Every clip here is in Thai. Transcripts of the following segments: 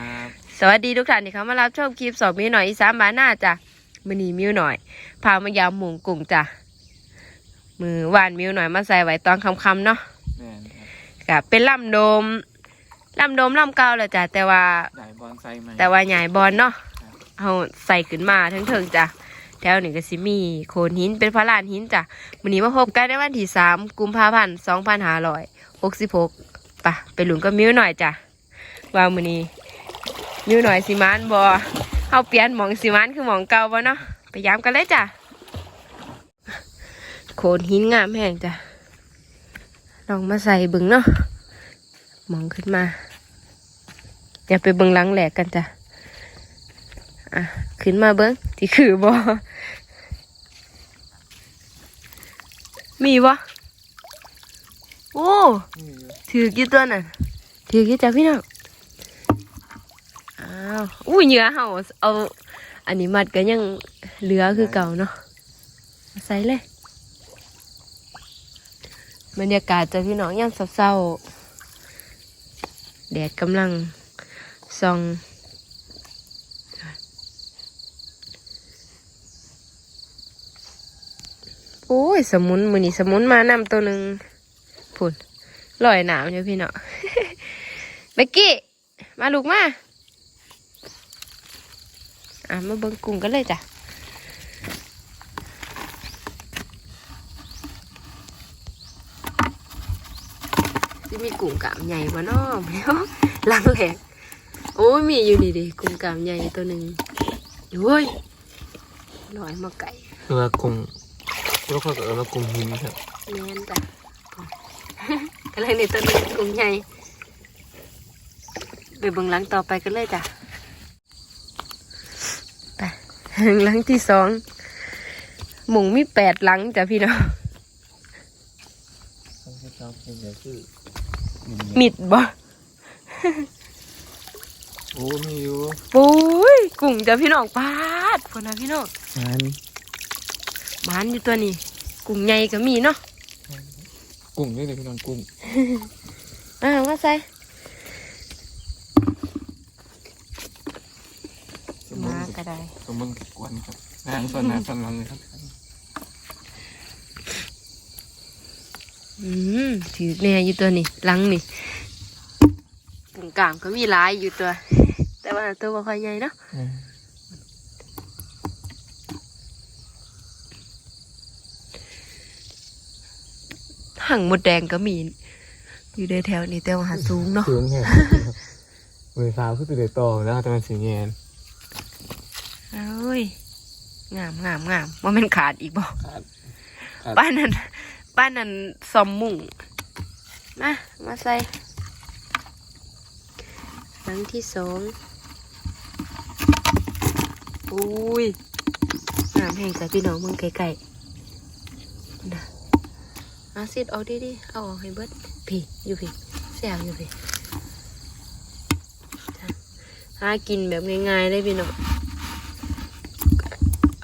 วัสดีครับสวัสดีทุกท่านที่เข้ามารับชมคลิปสอบมิวหน่อยอีสานบ้านหน้าจ้ะมือนีมิวหน่อย พามายามหมุงกุ้งจ้ะมือวานมิวหน่อยมาใส่ไว้ตอนคำๆเนาะแม่นครับก็เป็นลำโดมลำโดมลำเก่าแหละจ้ะแต่ว่าได้บอลไซไหมแต่ว่าใหญ่บอลเนาะเอาใส่ขึ้นมาทั้งเถิงจ้ะแถวนี้ก็สิมีโขนหินเป็นพระลานหินจ้ะมือนี้มาพบกันในวันที่สามกุมภาพันธ์สองพันห้าร้อยหกสิบหกปะไปหลุนกับมิวหน่อยจ้ะว่ามือนี้ มิวหน่อยสิมานบอเอาเปลี่ยนหมองสิมานคือหมองเก่าบ่เนาะไปย้ำกันเลยจ้ะโขนหินงามแห้งจ้ะลองมาใส่เบึงเนาะหมองขึ้นมาเดี๋ยวไปเบึงหลังแหลกกันจ้ะอะขึ้นมาเบิ้งที่คือบอมีบ่โอ้นี่อยู่ถือกี่ตัวน่ะถือกี่จ้ะพี่น้องอ้าวอุ้ยเหยื่อเห่าเอา อันนี้มัดก็ยังเหลือคือเก่าเนาะใส่เลยบรรยากาศจะพี่น้องยามเศร้าๆแดดกำลังส่องโอ้ย สมุนมือนี่สมุนมานำตัวหนึ่งพุ่นลอยหนาวอยู่พี่เนาะเบกกี้ มาลูกมา อะมาเบิ่งกุ้งกันเลยจ้ะที่มีกุ้งกามใหญ่บ่เนาะแมวลังแหลกโอ้ยมีอยู่นี่ดิกุ้งกามใหญ่ตัวหนึ่งโอ้ยลอยมาไก่คือว่ากลุ่มแล้วเขาก็เอามากลุ่มหินครับแม่นจ้ะก็เลยในตัวหนึงกุ้งใหญ่ไปเบิ่งหลังต่อไปกันเลยจ้ะไป หลังที่สองหมุงมีแปดหลังจ้ะพี่น้องต้องให้เขาเป็นแบบคือมิดบ่โอ้มีอยู่ปุ้ยกุ้งจ้ะพี่น้องปาดคนนะพี่น้องงานหมันอยู่ตัวนี้ กุ้งใหญ่ก็มีเนาะกลุ่มนี่เลยพี่น้องกลุ่มอ่าว่าใส่ สมมุ มา ติ ก็ได้สมมุติกวนครับงานส่วนหน้าส่วนหลังเลยครับอืมถือแน่อยู่ตัวนี้หลังนี่กุ้งกามก็มีหลายอยู่ตัว แต่ว่าตัวบ่ค่อยใหญ่เนาะอืมหั่งหมดแดงก็มี อยู่ในแถวนี้แต่ว่าหาสูงเนาะสูงแค่มือสาวคือตัวเด็กโตแล้วแต่มันสีเงินเอ้ย งามงามงามว่ามันขาดอีกบ่ขาดป้านนั้นป้านนั้นซอมมุ่งมามาใส่หลังที่สองอุ้ยงามแห่งจ้ะพี่น้องเมืองไกลๆนะอาซิดเอาดิดิเอาออกให้เบิดพี่อยู่พี่แซวอยู่พี่จ้ะหากินแบบง่ายๆเลยพี่น้อง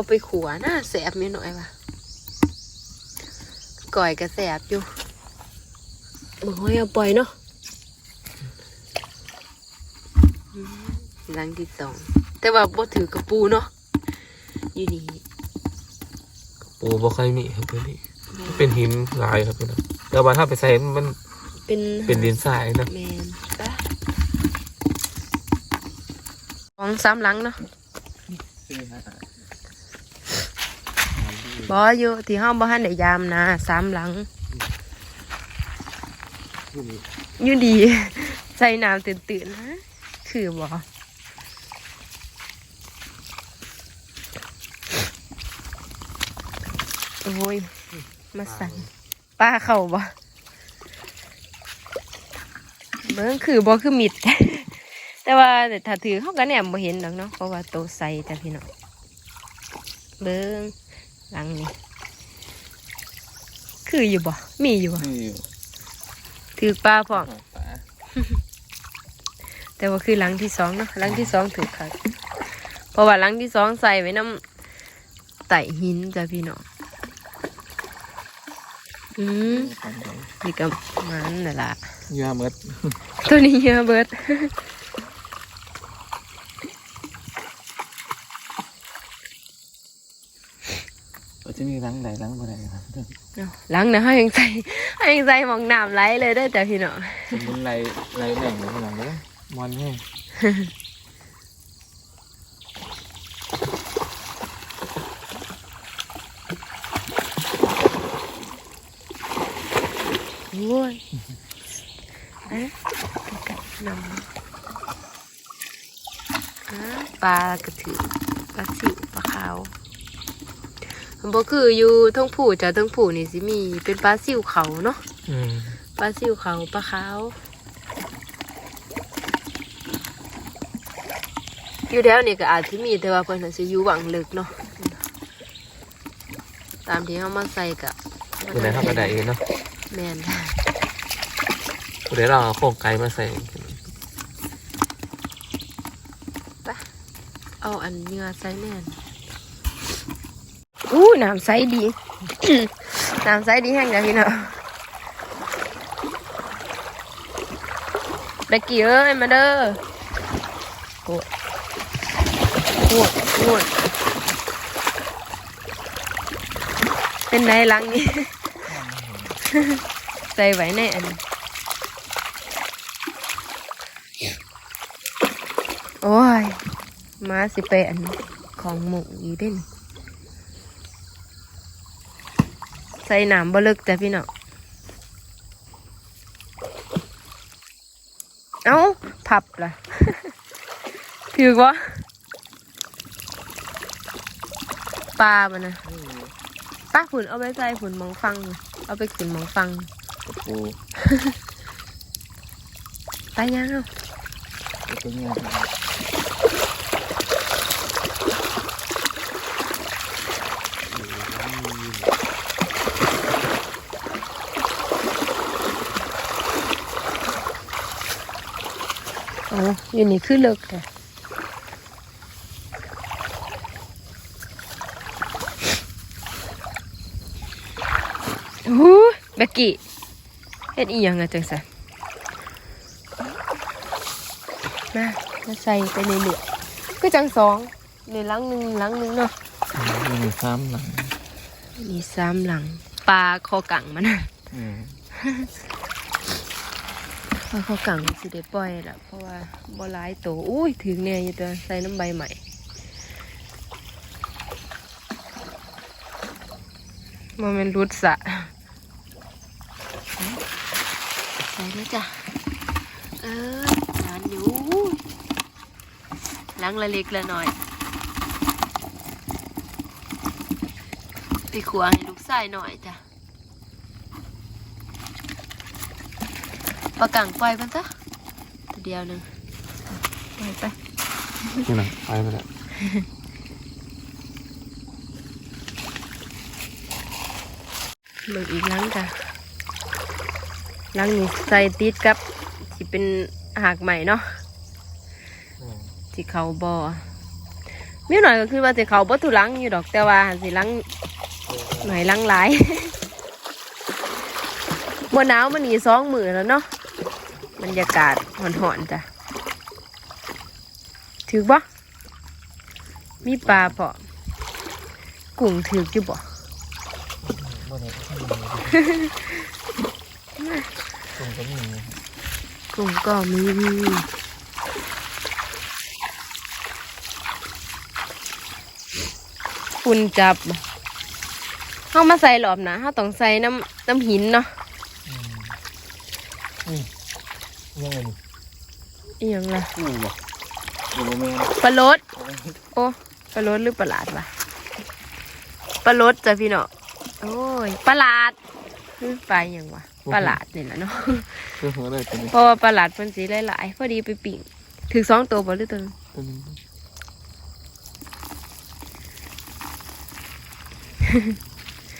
เอาไปขัวหน้าแสบไม่หน่อยว่ะก่อยกระแสบอยู่มึงห้อยเอาปล่อยเนาะอืมหลังที่สอง แต่ว่าบ่ถือกระปูเนาะอยู่นี่โอ้บ่ค่อยมีครับตัวนี้เป็นหินหลายครับพี่น้องแล้วว่าถ้าไปใส่มันเป็นเป็นดินทรายนะแมนปะสองสามหลังเนาะ บออยู่ที่ห้องบ่ทันได้ยามนะสามหลังอยู่ดี ใส่น้ำตื่นๆนะ คือบ่โอ้ย มาสั่นป้าเข้าบ่เบิ้งคือบ่คือมิด แต่ว่าถ้าถือเขาก็เนี่ยบ่เห็นดอกเนาะเพราะว่าโตวใสแต่พี่น้องเบิ้ง หลังนี้ คืออยู่บ่มีอยู่บ่นี่อยู่ถือปลาพร้อมปลาแต่ว่าคือหลังที่สองเนาะหลังที่สองถูกค่ะเพราะว่าหลังที่สองใส่ไว้น้ำไต่หินจ้ะพี่น้องอืมนี่ก็มันนั่นล่ะ เยื่อเมดตัวนี้เยอะเบิด จะมีรังใดรังบ่ได้ครับเอาหลังนะให้ยังใส่ให้ยังใส่หมองน้ำไหลเลยเด้อจ้ะพี่น้องสมมุติไรไรแหน่งเลยหลังเลยมอนแห้งโอ้ยเอ๊ะกัดนำอ่าปลากระถือปลาสิวปลาขาวมัน บ่คืออยู่ทั้งผู้จ้ะทั้งผู้นี่สิมีเป็นปลาสิวเขาเนาะอืมปลาสิวเขาปลาขาวอยู่แล้วนี่ก็อาจที่มีแต่ว่าเพิ่นอาจจะอยู่หวังลึกเนาะตามที่เขามาใส่กับผู้ใดทำกระไดเองเนาะแมนผู้ใดเราเอาโครงไก่มาใส่เอาอันเนื้อใส่แม่น อู้น้ำใสดีน้ำใสดีแห้งจ้ะพี่น้องเบกกี้เอ้ยมาเด้อกดโกดโกดเป็นไรลังนี่ใส่ไว้ในอันโอ้ย มาสิไปอันของหมูอยู่เด่น ใส่น้ำบ่เลิกจ้ะพี่น้องเอ้าพับล่ะถือวะปลามันนะป้าผุนเอาไปใส่ผุนหมองฟัง เอาไปขึ้นหมองฟังปูตายยังเอา ตัวเนี้ยโอ้อยู่นี่คือเลิกแต่โอ้ยเบกกี้เฮ็ดอีหยังอะจังสันมามาใส่ไปในเหลือคือจังสองในหลังหนึ่งหลังหนึ่งเนาะมีซ้ำหลังมีสามหลังปลาคอกังมันน่ะอืม ปลาคอกังสิได้ปล่อยละเพราะว่าบ่หลายโตวอุ้ยถึงเนี่ยอยู่ตัวใส่น้ำใบใหม่มันเป็นรุดสะใส่แล้วจ้ะเอองานอยู่หลังละเล็กละหน่อยไปขวางให้ลูกชายหน่อยจ้ะ ปลากังปล่อยมันซะตัวเดียวหนึ่งปล่อยไปนี่นะไปไปแล้วเบิกอีกหลังจ้ะหลังนี้ใส่ติดกับที่เป็นหากใหม่เนาะอืมสิเขาบอมีหน่อยก็คือว่าสิเขาบ่ทุหลังอยู่ดอกแต่ว่าสิหลังหน่อยหลังหลายบ่หนาวมันนี่สองมือแล้วเนาะ บรรยากาศหอนๆจ้ะถือบ่มีปลาพอกุ้งถืออยู่บ่บ่ได้ตรงก็มีกุ้งก็มีฝุ่นจับเข้ามาใส่หลอบนะเขาต้องใส่น้ำน้ำหินเนาะ อืมนี่ ยังไงนี่อีหยังล่ะปูบ่อยู่บ่แม่นปลาโลดโอ้ปลาโลดหรือปลาหลาดวะปลาโลดจ้ะพี่เนาะโอ้ยปลาหลาดคือปลาอหย่างวะปลาหลาดนี่แหละเนาะคือหัวเลยตัวนี้เพราะว่าปลาหลาดมันสีหลายๆพอดีไปปิ่งถึงสองตัวบ่หรือตัวหนึ่งตัวนี้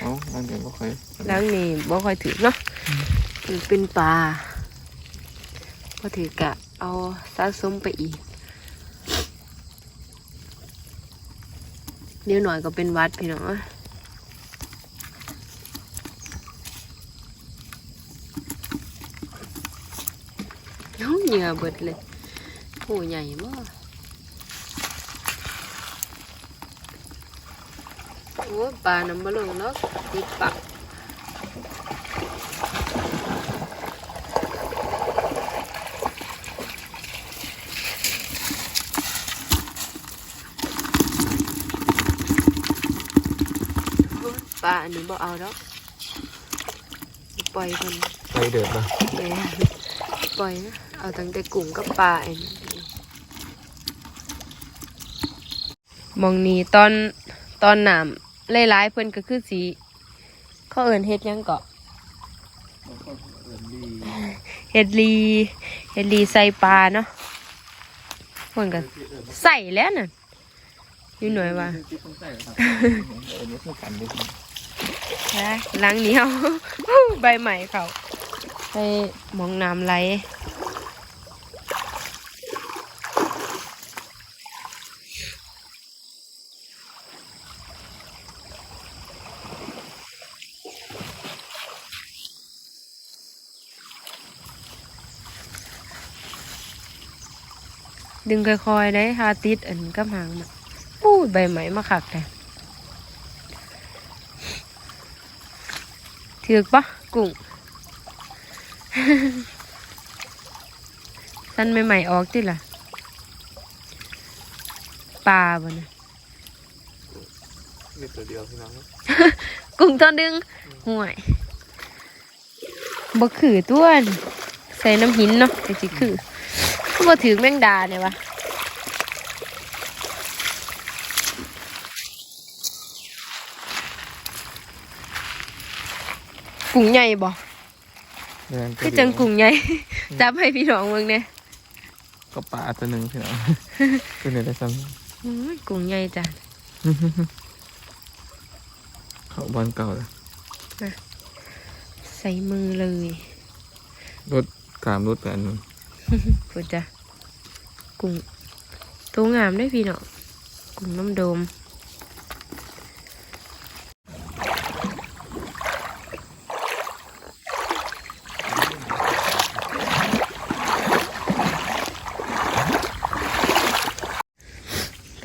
เอ้านั่นเดี๋ยวบ่ค่อยแล้วนี่บ่ค่อยถือเนาะมันเป็นปลา พอถือกะเอาสะสมไปอีก เดี๋ยวหน่อยก็เป็นวัดพี่น้องเอ้ยอ้เหงื่อเบิดเลยโหใหญ่มากโอ้ปลาน้ำบะลงเนาะติดปัก ปลาอันนี้บ่เอาดอกปล่อยมันไปเดือดนะแหม่ปล่อยนะเอาตั้งแต่กุ้งกับปลาเองมองนี้ตอนตอนน้ำไล่ๆเพิ่นก็คือสีเขาเอินเฮ็ดหยังเกาะเฮ็ดลีเฮ็ดลีใส่ปลาเนาะเพิ่นก็ใส่แล้วน่ะอยู่หน่อยว่า ล้างเหนียวใบใหม่เขาไปมองน้ำไหลดึงค่อยๆได้หาติดอันกับหางมาอู้ใบใหม่มาขักเล ถือกปะกุ้งสั้นใหม่ๆออกติล่ะปลาบ่นะนี่ตัวเดียวพี่น้องกุ้งตัวดึงห่วยบ่คือตัวนี่ใส่น้ำหินเนาะแต่สิคือก็บ่ถือแมงดาเนี่ยวะ กุ้งใหญ่บ่คือจังกุ้งใหญ่ จับให้พี่น้องเบิ่งเนี่ยก็ปลาตัวหนึ่งพี่น้องตัวนี้ได้ซ้อุ้ยกุ้งใหญ่จ้ะำเขาบอลเก่าเลยใส่มือเลยรถกามรถกันพูดจ้ะกุ้งตัวงามได้อพี่เนาะกุ้งน้ำโดม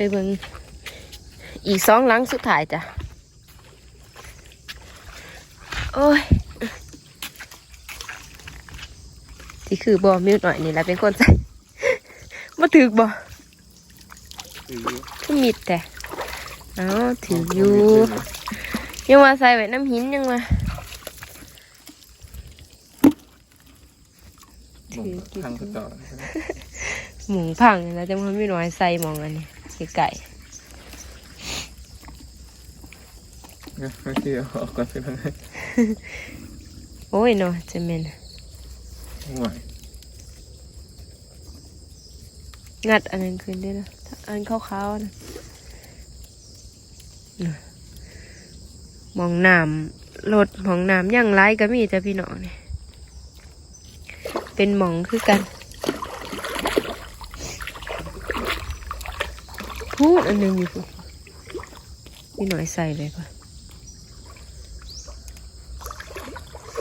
ไปเบิ่งอีกสองหลังสุดท้ายจ้ะ โอ้ยที่คือบ่มิวหน่อยนี่แหละเป็นคนใส่มาถือบ่ก็มิดแต่เอาถืออยู่ยังว่าใส่ไว้น้ำหินยังว่าถือกินทางกระจอกหมูพังนี่แหล้วจังว่ามิวหน่อยใส่หมองอันนี้ ไก่ไม่เที่ยวออกก่อนพี่น้องโอ้ยเนาะจะเมนห่วยงัดอันนั้นขึ้นได้นะอันขาวๆนะน่ะมองน้ำรถมองน้ำอย่างไรก็มีแต่พี่น้องเนี่ยเป็นหมองคือกัน พูดอันหนึงอยู่พุ่นพี่หน่อยใส่เลยป่ะ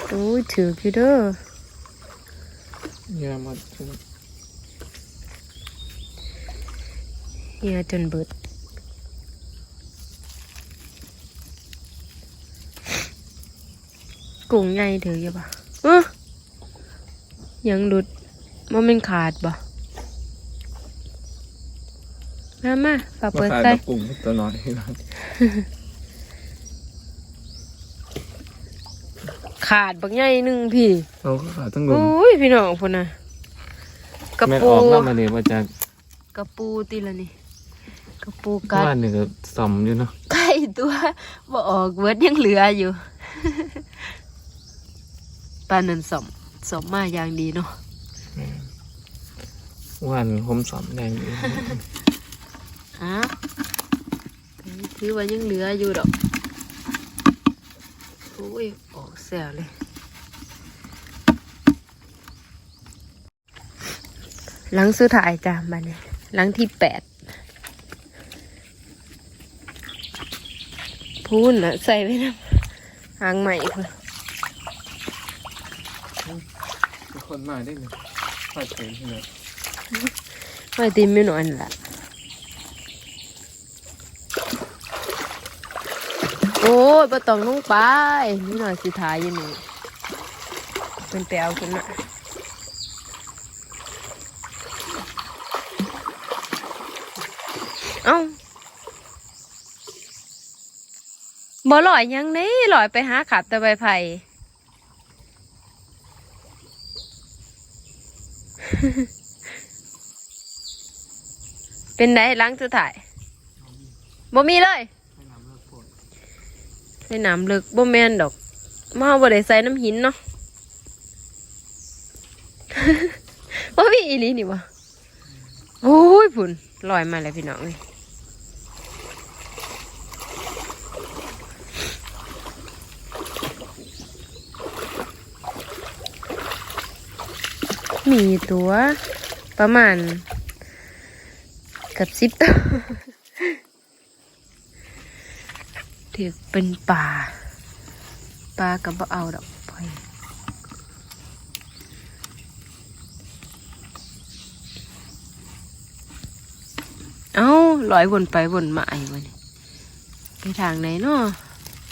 โอ้ยถืออยู่เด้อเยอะมากเฮียจนเบิดกุ้งใหญ่เถอะอย่าบ่ะเอ้อยังหลุดมันเป็นขาดบ่ มามาฝากมาเปิดขายใส่ตะกุ่งตัวน้อยพี่น้องขาดบักใหญ่หนึ่งพี่เราก็ขายตั้งลมอุ้ยพี่น้องพุ่นนะกระแม่นปูออกแล้วมาเนี่ยมาจากกระปูตีละนี่กระปูกัดบ้านนี่ก็ซ่อมอยู่เนาะไก่ตัวบ่ออกเวิร์ดยังเหลืออยู่ปลานันสมสมมาอย่างดีเนาะวันผมซ่อมแดงอยู่ อะถือว่ายังเหลืออยู่ดอกโอ้ยออกแซวเลย หลังสุดท้ายจ้ามาเนี่ยหลังที่แปดพูนอะใส่ไว้นะหางใหม่เพื่อคนมาได้เลยขายเป็นพี่น้องไว้ตีไม่นอนละ ยบ่ต้องลงไปนี่หน่อยสิทายยู่นี่เป็นไปเอาขึ้นมาเอ้าบ่ลอยยังนี่ลอยไปหาขับต่ใบไผ่เป็นไดล้างสุดถ่ายบ่มีเลย ใส่น้ำลึกบ่แม่นดอกมาบ่ได้ใส่น้ำหินเนาะบ่ามีอีลีนี่วะโอ้ยพุ่นลอยมาแล้วพี่น้องเอ้ยมีตัวประมาณกับซิปตัว ถือเป็นป่าปลากับบ่เอาดอกพอยเอ้าลอยวนไปวนมาไอ้วันนี้ไปทางไหนเนาะ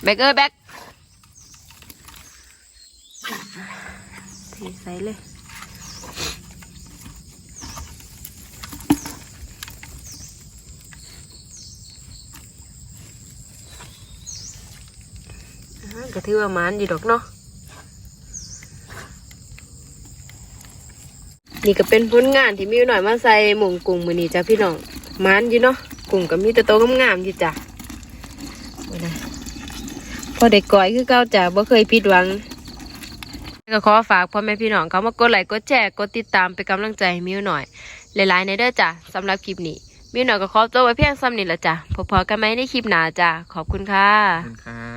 แบกเอ้ยแบกเทใส่เลย ก็ถือว่ามันอยู่ดอกเนาะนี่ก็เป็นผลงานที่มีหน่อยมาใส่หมงกุ้งมือนี้จ้ะพี่น้องมันอยู่เนาะกุ้งก็มีแต่โตงามๆอยู่จ้ะพอเด็กก่อยคือเก้าจ้ะบ่เคยผิดหวังก็ขอฝากพ่อแม่พี่น้องเขามากดไลค์กดแชร์กดติดตามเป็นกำลังใจให้มิวหน่อย หลายๆในเด้อจ้ะสำหรับคลิปนี้มิวหน่อยก็ขอตัวไว้เพียงซ้ำนี้ละจ้ะพบๆกันไหมในคลิปหน้าจ้ะขอบคุณค่ะขอบคุณครับ